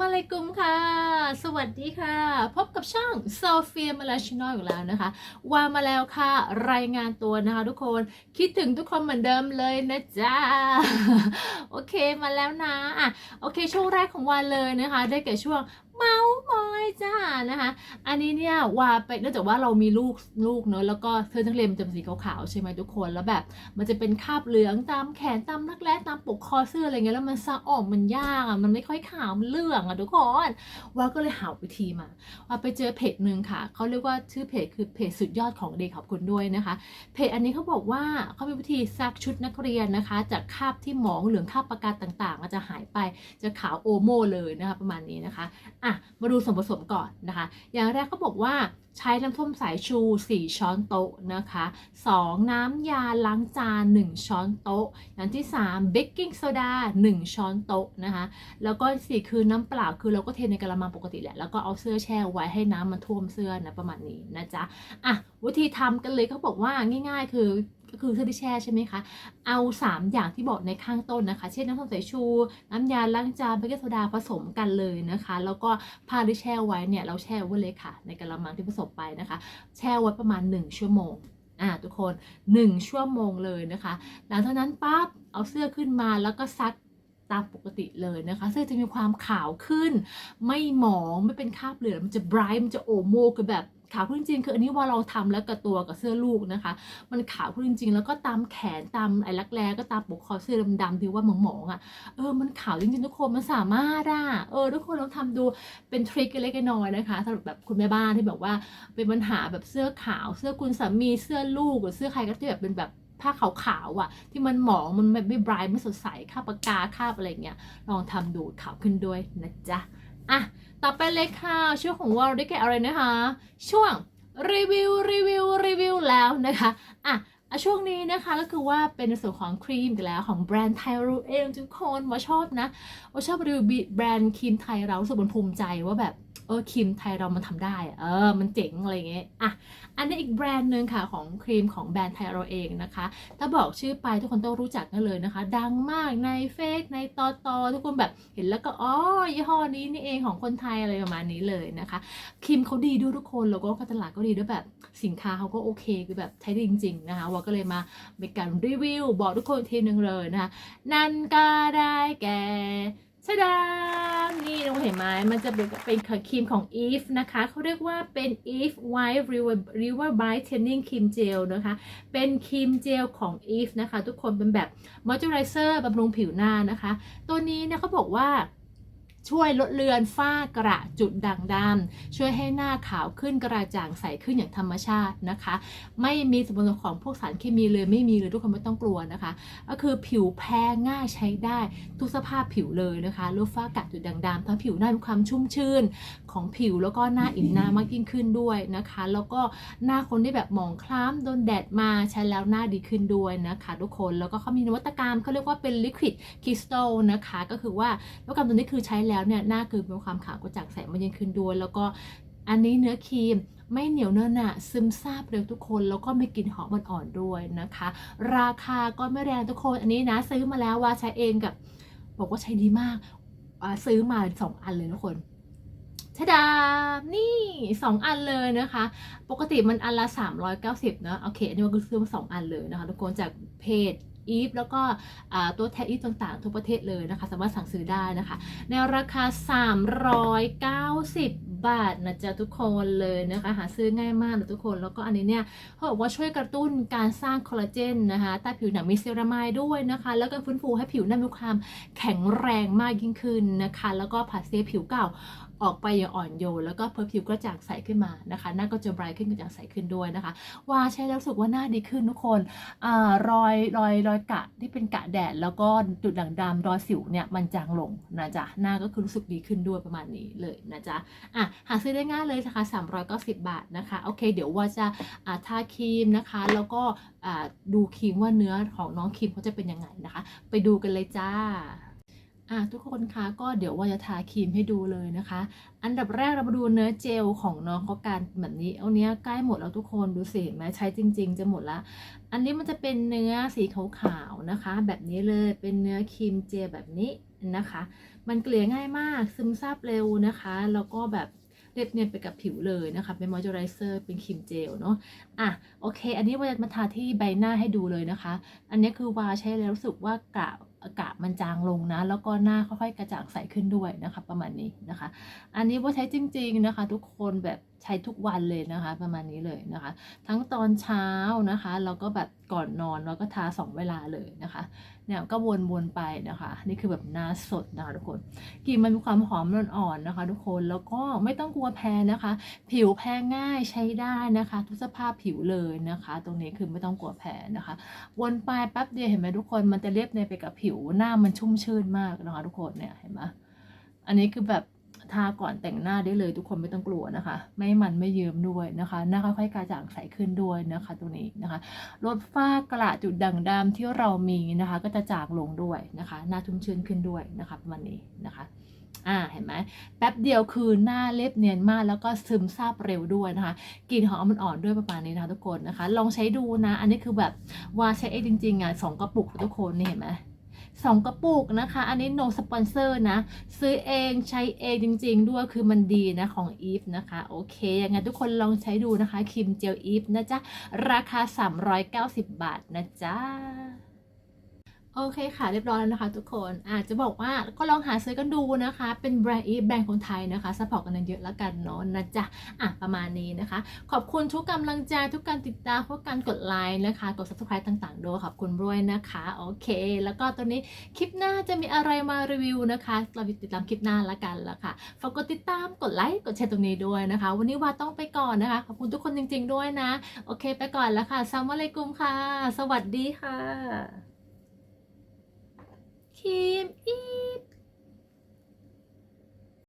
มาเลยกุมค่ะ สวัสดีค่ะ พบกับช่องโซเฟียมาลาชินอยอยู่แล้วนะคะ ว่ามาแล้วค่ะ รายงานตัวนะคะทุกคน คิดถึงทุกคนเหมือนเดิมเลยนะจ๊ะ โอเคมาแล้วนะอะโอเคช่วงแรกของวันเลยนะคะ ได้แก่ช่วง เมาส์มอยจ้านะคะ อันนี้เนี่ยว่าไปเนื่องจากว่าเรามีลูกลูกเนอะแล้วก็เสื้อนักเรียนมันจะเป็นสีขาวๆใช่ไหมทุกคนแล้วแบบ มันจะเป็นคราบเหลืองตามแขนตามนักแร้ตามปกคอเสื้ออะไรเงี้ยแล้วมันสะออกมันยากอะมันไม่ค่อยขาวมันเหลืองอะทุกคนว่าก็เลยหาวิธีมาว่าไปเจอเพจหนึ่งค่ะเขาเรียกว่าชื่อเพจคือเพจสุดยอดของเด็กขอบคุณด้วยนะคะ เพจอันนี้เขาบอกว่าเขามีวิธีซักชุดนักเรียนนะคะ จากคราบที่หมองเหลืองคราบปากกาต่างๆอาจจะหายไปจะขาวโอโมเลยนะคะประมาณนี้นะคะอะมาดูส่วนผสมก่อนนะคะ อย่างแรกเขาบอกว่าใช้น้ำส้มสายชู 4 ช้อนโต๊ะนะคะ 2 น้ำยาล้างจาน 1 ช้อนโต๊ะ อย่างที่ 3 เบกกิ้งโซดา 1 ช้อนโต๊ะนะคะ แล้วก็สี่คือน้ำเปล่า คือเราก็เทในกระมังปกติแหละ แล้วก็เอาเสื้อแช่ไว้ให้น้ำมันท่วมเสื้อนะประมาณนี้นะจ๊ะ อะ วิธีทำกันเลยเขาบอกว่าง่าย ๆ คือ ก็คือเสื้อที่แช่ใช่ไหมคะ เอา 3 อย่างที่บอกในข้างต้นนะคะ เช่นน้ำส้มสายชู น้ำยาล้างจานเบกกิ้งโซดาผสมกันเลยนะคะ แล้วก็ผ้าที่แช่ไว้เนี่ยเราแช่ไว้เลยค่ะ ในกระมังที่ผสมไปนะคะ แช่ไว้ประมาณ 1 ชั่วโมงอะทุกคน 1 ชั่วโมงเลยนะคะ หลังจากนั้นปั๊บเอาเสื้อขึ้นมาแล้วก็ซักตามปกติเลยนะคะ เสื้อจะมีความขาวขึ้น ไม่หมองไม่เป็นคราบเหลืองมันจะไบรท์มันจะโอโมคือแบบ ขาวขึ้นจริงๆคืออันนี้ว่าเราทำแล้วกับตัวกับเสื้อลูกนะคะ มันขาวขึ้นจริงๆแล้วก็ตามแขนตามไอ้รักแร้ก็ตามปกคอเสื้อดำๆที่ว่าหมองๆอะเออมันขาวจริงๆทุกคนมันสามารถอะเออทุกคนลองทำดูเป็นทริคเล็กๆน้อยนะคะสำหรับแบบคุณแม่บ้านที่แบบว่าเป็นปัญหาแบบเสื้อขาว เสื้อคุณสามีเสื้อลูกหรือเสื้อใครก็ที่แบบเป็นแบบผ้าขาวๆอะ ที่มันหมองมันไม่ไม่บรท์ไม่สดใสคาปากกาคาอะไรเงี้ยลองทำดูขาวขึ้นด้วยนะจ๊ะ อะต่อไปเลยค่ะช่วงของวอลได้แก่อะไรนะคะ ช่วงรีวิวรีวิวรีวิวแล้วนะคะอะ อะช่วงนี้นะคะก็คือว่าเป็นส่วนของครีมกันแล้วของแบรนด์ไทยเราเองทุกคนว่าชอบนะว่าชอบรีวิวแบรนด์ครีมไทยเราสึกมันภูมิใจว่าแบบเออครีมไทยเรามันทำได้เออมันเจ๋งอะไรเงี้ยอะอันนี้อีกแบรนด์หนึ่งค่ะของครีมของแบรนด์ไทยเราเองนะคะ ถ้าบอกชื่อไปทุกคนต้องรู้จักกันเลยนะคะ ดังมากในเฟซในตอตอทุกคนแบบเห็นแล้วก็อ๋อยี่ห้อนี้นี่เองของคนไทยอะไรประมาณนี้เลยนะคะครีมเขาดีด้วยทุกคนแล้วก็การตลาดก็ดีด้วยแบบ สินค้าเขาก็โอเคคือแบบใช้ได้จริง ๆ นะคะว่าก็เลยมาเป็นการรีวิว บอกทุกคนทีนึงเลยนะคะนั่นก็ได้แก่ชดามนี่เราเห็นไหมมันจะเป็นเป็นครีมของ Eve นะคะ เขาเรียกว่าเป็น Eve White River River Brightening Cream Gel นะคะ เป็นครีมเจลของ Eve นะคะ ทุกคนเป็นแบบ Moisturizer บำรุงผิวหน้านะคะ ตัวนี้เนี่ยเขาบอกว่า ช่วยลดเลือนฝ้ากระจุดด่างดำช่วยให้หน้าขาวขึ้นกระจ่างใสขึ้นอย่างธรรมชาตินะคะ ไม่มีส่วนผสมของพวกสารเคมีเลยไม่มีเลยทุกคนไม่ต้องกลัวนะคะ ก็คือผิวแพ้ง่ายใช้ได้ทุกสภาพผิวเลยนะคะลดฝ้ากระจุดด่างดำทำให้ผิวหน้ามีความชุ่มชื่นของผิวแล้วก็หน้าอิ่มหน้ามากยิ่งขึ้นด้วยนะคะ แล้วก็หน้าคนที่แบบหมองคล้ำโดนแดดมาใช้แล้วหน้าดีขึ้นด้วยนะคะทุกคนแล้วก็เขามีนวัตกรรมเขาเรียกว่าเป็น liquid crystal นะคะ ก็คือว่านวัตกรรมตัวนี้คือใช้แล้วเนี่ยหน้าคือมีความขาวกระจ่างใสมากยิ่งขึ้นด้วย แล้วก็อันนี้เนื้อครีมไม่เหนียวเนอหนะซึมซาบเร็วทุกคน แล้วก็มีกลิ่นหอมอ่อนๆด้วยนะคะ ราคาก็ไม่แรงทุกคนอันนี้นะซื้อมาแล้วว่าใช้เองกับ บอกว่าใช้ดีมากซื้อมาสองอันเลยทุกคนชดา นี่สองอันเลยนะคะ ปกติมันอันละ 390นาะโอเค อันนี้ก็คือซื้อมาสองอันเลยนะคะ ทุกคนจากเพจ อีฟแล้วก็ตัวแทนอีฟต่างๆทุกประเทศเลยนะคะ สามารถสั่งซื้อได้นะคะ ในราคา 390 บาทนะจ๊ะทุกคนเลยนะคะ หาซื้อง่ายมากนะทุกคนแล้วก็อันนี้เนี่ยเขาบอกว่าช่วยกระตุ้นการสร้างคอลลาเจนนะคะใต้ผิวหนังมีเซรามายด้วยนะคะ แล้วก็ฟื้นฟูให้ผิวหน้ามีความแข็งแรงมากยิ่งขึ้นนะคะ แล้วก็ผัดเซผิวเก่า ออกไปอย่างอ่อนโยนแล้วก็เพิ่มผิวกระจ่างใสขึ้นมานะคะหน้าก็จะไบรท์ขึ้นกระจ่างใสขึ้นด้วยนะคะวาใช้แล้วรู้สึกว่าหน้าดีขึ้นทุกคนอรอยรอยรอยกะที่เป็นกะแดด แล้วก็จุดด่างดำรอยสิวเนี่ยมันจางลงนะจ๊ะหน้าก็คือรู้สึกดีขึ้นด้วยประมาณนี้เลยนะจ๊ะอะหาซื้อได้ง่ายเลยนะคะ390 บาทนะคะโอเค เดี๋ยวว่าจะาทาครีมนะคะ แล้วก็ดูครีมว่าเนื้อของน้องครีมเขาจะเป็นยังไงนะคะ ไปดูกันเลยจ้า อะทุกคนคะก็เดี๋ยวว่าจะทาครีมให้ดูเลยนะคะ อันดับแรกเรามาดูเนื้อเจลของน้องเขาการแบบนี้เอาเนี้ยใกล้หมดแล้วทุกคนดูสิไหมใช้จริง ๆ จะหมดละ อันนี้มันจะเป็นเนื้อสีขาวๆนะคะ แบบนี้เลยเป็นเนื้อครีมเจลแบบนี้นะคะ มันเกลี่ยง่ายมากซึมซาบเร็วนะคะแล้วก็แบบเรียบเนียนไปกับผิวเลยนะคะ เป็นมอยเจอไรเซอร์เป็นครีมเจลเนาะอะโอเค อันนี้วาจะมาทาที่ใบหน้าให้ดูเลยนะคะ อันนี้คือวาใช้แล้วรู้สึกว่ากระ กาศมันจางลงนะ แล้วก็หน้าค่อยๆกระจ่างใสขึ้นด้วยนะคะ ประมาณนี้นะคะ อันนี้ว่าใช้จริง ๆนะคะ ทุกคนแบบ ใช้ทุกวันเลยนะคะ ประมาณนี้เลยนะคะ ทั้งตอนเช้านะคะแล้วก็แบบก่อนนอนแล้วก็ทาสองเวลาเลยนะคะเนี่ยก็วนๆไปนะคะ นี่คือแบบหน้าสดนะคะทุกคนกลิ่นมันมีความหอมอ่อนๆนะคะ ทุกคนแล้วก็ไม่ต้องกลัวแพ้นะคะ ผิวแพ้ง่ายใช้ได้นะคะ ทุกสภาพผิวเลยนะคะ ตรงนี้คือไม่ต้องกลัวแพ้นะคะ วนไปแป๊บเดียวเห็นไหมทุกคนมันจะเรียบเนียนไปกับผิวหน้ามันชุ่มชื่นมากนะคะ ทุกคนเนี่ยเห็นไหมอันนี้คือแบบ ทาก่อนแต่งหน้าได้เลยทุกคนไม่ต้องกลัวนะคะ ไม่มันไม่เยิ้มด้วยนะคะ หน้าค่อยๆกระจ่างใสขึ้นด้วยนะคะตรงนี้นะคะ ลดฝ้ากระจุดด่างดำที่เรามีนะคะ ก็จะจางลงด้วยนะคะ หน้าชุ่มชื้นขึ้นด้วยนะคะประมาณนี้นะคะอ่าเห็นไหมแป๊บเดียวคือหน้าเล็บเนียนมากแล้วก็ซึมซาบเร็วด้วยนะคะกลิ่นหอมมันอ่อนด้วยประมาณนี้นะคะทุกคนนะคะ ลองใช้ดูนะ อันนี้คือแบบว่าใช้เองจริงๆอะสองกระปุกทุกคนนี่เห็นไหม สองกระปุกนะคะ อันนี้ no sponsor นะ ซื้อเองใช้เองจริง ๆ ด้วยคือมันดีนะของ Eve นะคะ โอเคยังไงทุกคนลองใช้ดูนะคะครีมเจล Eve นะจ๊ะ ราคา 390 บาทนะจ๊ะ โอเคค่ะ เรียบร้อยแล้วนะคะทุกคนอาจจะบอกว่าก็ลองหาซื้อกันดูนะคะ เป็นแบรนด์อีแบรนด์ของไทยนะคะสปอร์ตกันเยอะแล้วกันเนาะนะจ๊ะอะประมาณนี้นะคะ ขอบคุณทุกกำลังใจทุกการติดตามทุกการกดไลค์นะคะ กด subscribe ต่างๆด้วยขอบคุณด้วยนะคะ โอเค แล้วก็ตัวนี้คลิปหน้าจะมีอะไรมารีวิวนะคะเราติดตามคลิปหน้าละกันละค่ะฝากกดติดตามกดไลค์กดแชร์ตรงนี้ด้วยนะคะ วันนี้ว่าต้องไปก่อนนะคะ ขอบคุณทุกคนจริง ๆ ด้วยนะ โอเค ไปก่อนแล้วค่ะซัมวาเลกุมค่ะ สวัสดีค่ะ ครีม